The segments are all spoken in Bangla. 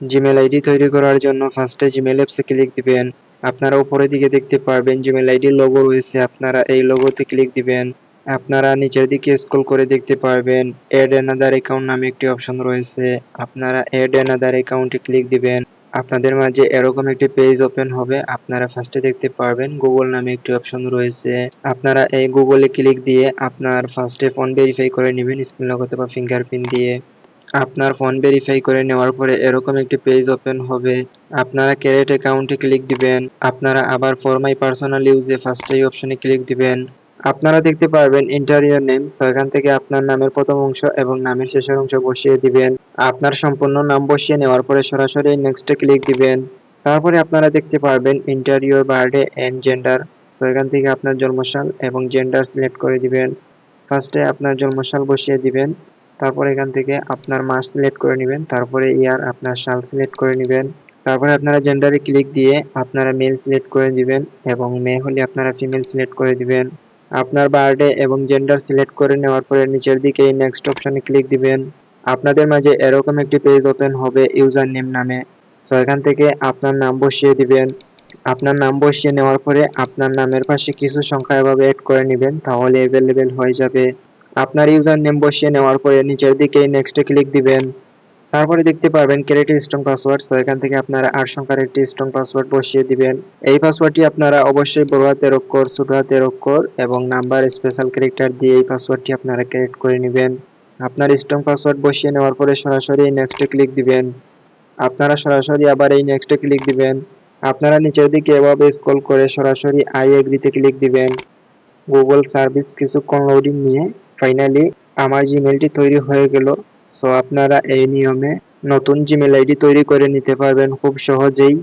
জিমেল আইডি তৈরি করার জন্য ফার্স্টে জিমেল অ্যাপসে ক্লিক দিবেন। আপনারা উপরের দিকে দেখতে পারবেন জিমেল আইডির লোগো রয়েছে। আপনারা এই লোগোতে ক্লিক দিবেন। আপনারা নিচের দিকে স্ক্রল করে দেখতে পারবেন। এড অ্যানাদার অ্যাকাউন্ট নামে একটি অপশন রয়েছে। আপনারা এড অ্যানাদার অ্যাকাউন্টে ক্লিক দিবেন। আপনাদের মাঝে এরকম একটি পেজ ওপেন হবে। আপনারা ফার্স্টে দেখতে পারবেন গুগল নামে একটি অপশন রয়েছে। আপনারা এই গুগলে ক্লিক দিয়ে আপনার ফার্স্টে ফোন ভেরিফাই করে নেবেন স্ক্রিন লক অথবা ফিঙ্গারপ্রিন্ট দিয়ে। আপনার ফোন ভেরিফাই করে নেওয়ার পরে এরকম একটি পেজ ওপেন হবে। আপনারা ক্যারেট অ্যাকাউন্টে ক্লিক দিবেন। আপনারা আবার ফর মাই পার্সোনাল ইউজে ফার্স্ট এই অপশনে ক্লিক দিবেন। আপনারা দেখতে পারবেন ইন্টারিয়র নেম সো এখান থেকে আপনার নামের প্রথম অংশ এবং নামের শেষের অংশ বসিয়ে দিবেন। আপনার সম্পূর্ণ নাম বসিয়ে নেওয়ার পরে সরাসরি নেক্সটে ক্লিক দিবেন। তারপরে আপনারা দেখতে পারবেন enter your birthday and gender so এখান থেকে আপনার জন্মসাল এবং জেন্ডার সিলেক্ট করে দিবেন। ফার্স্টে আপনার জন্মসাল বসিয়ে দিবেন। তারপর এখান থেকে আপনার মাস সিলেক্ট করে নেবেন, তারপরে ইয়ার আপনার সাল সিলেক্ট করে নেবেন। তারপরে আপনারা জেন্ডারে ক্লিক দিয়ে আপনারা মেল সিলেক্ট করে দিবেন এবং মেয়ে হলে আপনারা ফিমেল সিলেক্ট করে দিবেন। আপনার বার্থডে এবং জেন্ডার সিলেক্ট করে নেওয়ার পরে নিচের দিকে নেক্সট অপশনে ক্লিক দিবেন। আপনাদের মাঝে এরকম একটি পেজ ওপেন হবে ইউজার নেম। নামে সো এখান থেকে আপনার নাম বসিয়ে দিবেন। আপনার নাম বসিয়ে নেওয়ার পরে আপনার নামের পাশে কিছু সংখ্যা এভাবে অ্যাড করে নেবেন, তাহলে অ্যাভেলেবেল হয়ে যাবে। আপনার ইউজার নেম বসিয়ে নেওয়ার পরে নিচের দিকে নেক্সটে ক্লিক দিবেন। তারপরে দেখতে পারবেন ক্রিয়েট স্ট্রং পাসওয়ার্ড সো এখান থেকে আপনারা আট সংখ্যার একটি স্ট্রং পাসওয়ার্ড বসিয়ে দিবেন। এই পাসওয়ার্ডটি আপনারা অবশ্যই বড় হাতের অক্ষর, ছোট হাতের অক্ষর এবং নাম্বার স্পেশাল ক্যারেক্টার দিয়ে এই পাসওয়ার্ডটি আপনারা ক্রিয়েট করে নেবেন। আপনার স্ট্রং পাসওয়ার্ড বসিয়ে নেওয়ার পরে সরাসরি নেক্সটে ক্লিক দিবেন। আপনারা সরাসরি আবার এই নেক্সটে ক্লিক দিবেন। আপনারা নিচের দিকে এভাবে স্ক্রল করে সরাসরি আই এগ্রিতে ক্লিক দিবেন। গুগল সার্ভিস কিছুক্ষণ লোডিং নিয়ে ফাইনালি আমার জিমেলটি তৈরি হয়ে গেল। সো আপনারা এই নিয়মে নতুন জিমেল আইডি তৈরি করে নিতে পারবেন খুব সহজেই।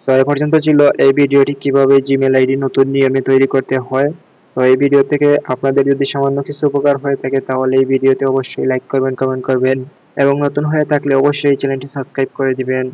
সো এ পর্যন্ত ছিল এই ভিডিওটি, কীভাবে জিমেল আইডি নতুন নিয়মে তৈরি করতে হয়। সো এই ভিডিও থেকে আপনাদের যদি সামান্য কিছু উপকার হয়ে থাকে, তাহলে এই ভিডিওতে অবশ্যই লাইক করবেন কমেন্ট করবেন। এবং নতুন হয়ে থাকলে অবশ্যই চ্যানেলটি সাবস্ক্রাইব করে দিবেন।